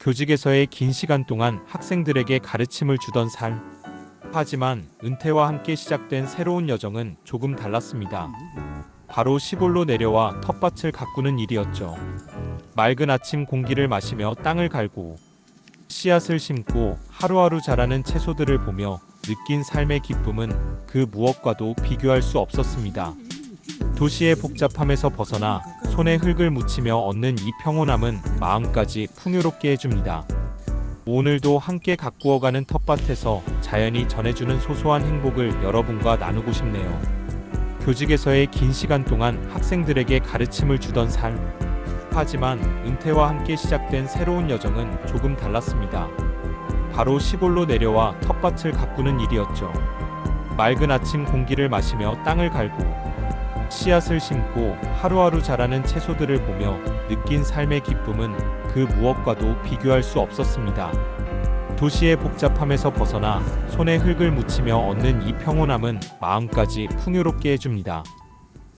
교직에서의 긴 시간 동안 학생들에게 가르침을 주던 삶. 하지만 은퇴와 함께 시작된 새로운 여정은 조금 달랐습니다. 바로 시골로 내려와 텃밭을 가꾸는 일이었죠. 맑은 아침 공기를 마시며 땅을 갈고 씨앗을 심고 하루하루 자라는 채소들을 보며 느낀 삶의 기쁨은 그 무엇과도 비교할 수 없었습니다. 도시의 복잡함에서 벗어나 손에 흙을 묻히며 얻는 이 평온함은 마음까지 풍요롭게 해줍니다. 오늘도 함께 가꾸어가는 텃밭에서 자연이 전해주는 소소한 행복을 여러분과 나누고 싶네요. 교직에서의 긴 시간 동안 학생들에게 가르침을 주던 삶. 하지만 은퇴와 함께 시작된 새로운 여정은 조금 달랐습니다. 바로 시골로 내려와 텃밭을 가꾸는 일이었죠. 맑은 아침 공기를 마시며 땅을 갈고 씨앗을 심고 하루하루 자라는 채소들을 보며 느낀 삶의 기쁨은 그 무엇과도 비교할 수 없었습니다. 도시의 복잡함에서 벗어나 손에 흙을 묻히며 얻는 이 평온함은 마음까지 풍요롭게 해줍니다.